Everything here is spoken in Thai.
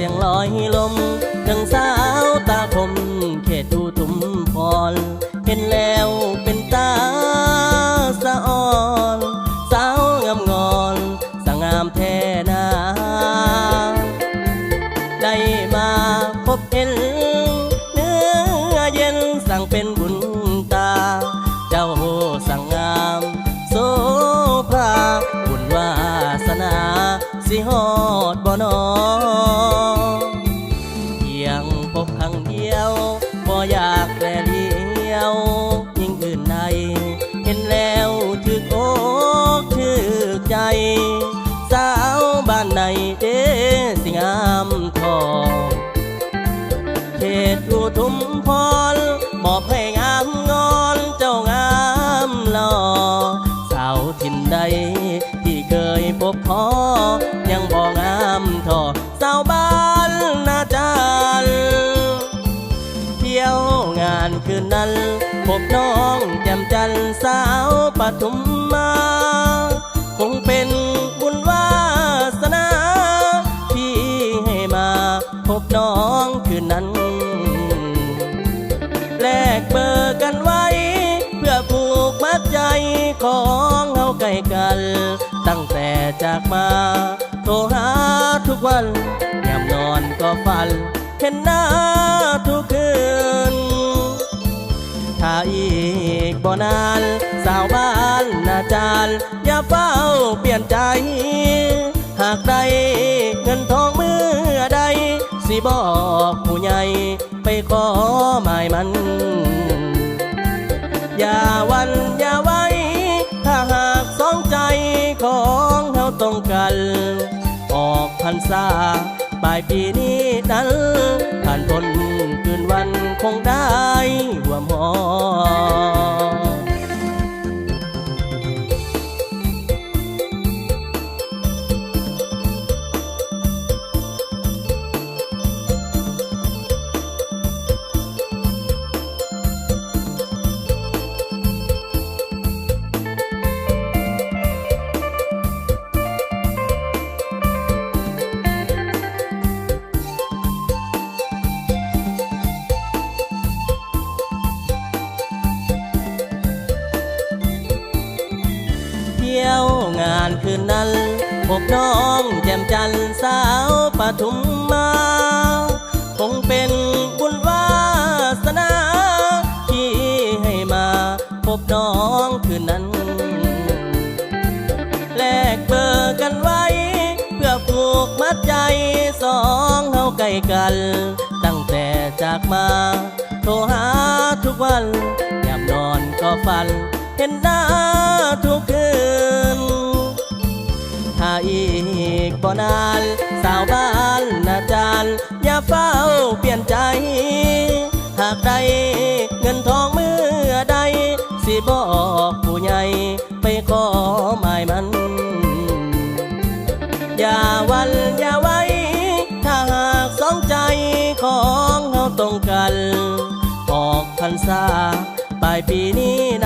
สียงลอยลมถึงสาวตาคมเขตดูทุมพรเห็นแล้วเป็นตาสะอ่อน สาวงามงอนสงามแท่นาได้มาพบเห็นเนื้อเย็นสั่งเป็นบุญตา เจ้าสั่งงามโสภาบุญวาสนา สิฮอดบ่นอ สิงามทองเขตอุทุมพรบอกให้งามงอนเจ้างามหล่อสาวถิ่นใด ที่เคยพบพอยังบอกงามทอสาวบ้านนาจารเที่ยวงานคืนนั้น พบน้องแจ่มจันสาวปทุม ของเฮาใกล้กัน ตั้งแต่จากมา โทรหาทุกวันยามนอนก็ฝัน เห็นหน้าทุกคืน ถ้าอีกบ่นาน สาวบ้านนาจารย์อย่าเฝ้าเปลี่ยนใจ หากได้เงินทองมือใด สิบอกผู้ใหญ่ไปขอหมายมัน อย่าวันอย่า ษาปลายปีนี้นั้นผ่านพ้นคืนวันคงได้ งานคืนนั้นพบน้องแจ่มจันทร์สาวปทุมมา คงเป็นบุญวาสนา ที่ให้มาพบน้องคืนนั้น แลกเบอร์กันไว้ เพื่อผูกมัดใจสองเฮาใกล้กัน ตั้งแต่จากมา โทรหาทุกวันยามนอนก็ฝัน เห็นหน้าทุกคืน ถ้าอีกบ่นาน สาวบ้านนาจารย์ อย่าเฝ้าเปลี่ยนใจ หากได้เงินทองเมื่อใด สิบอกผู้ใหญ่ไปขอหมายมัน อย่าวันอย่าไว้ ถ้าหากสองใจของเฮาตรงกัน ออกพรรษาปลายปีนี้นั้น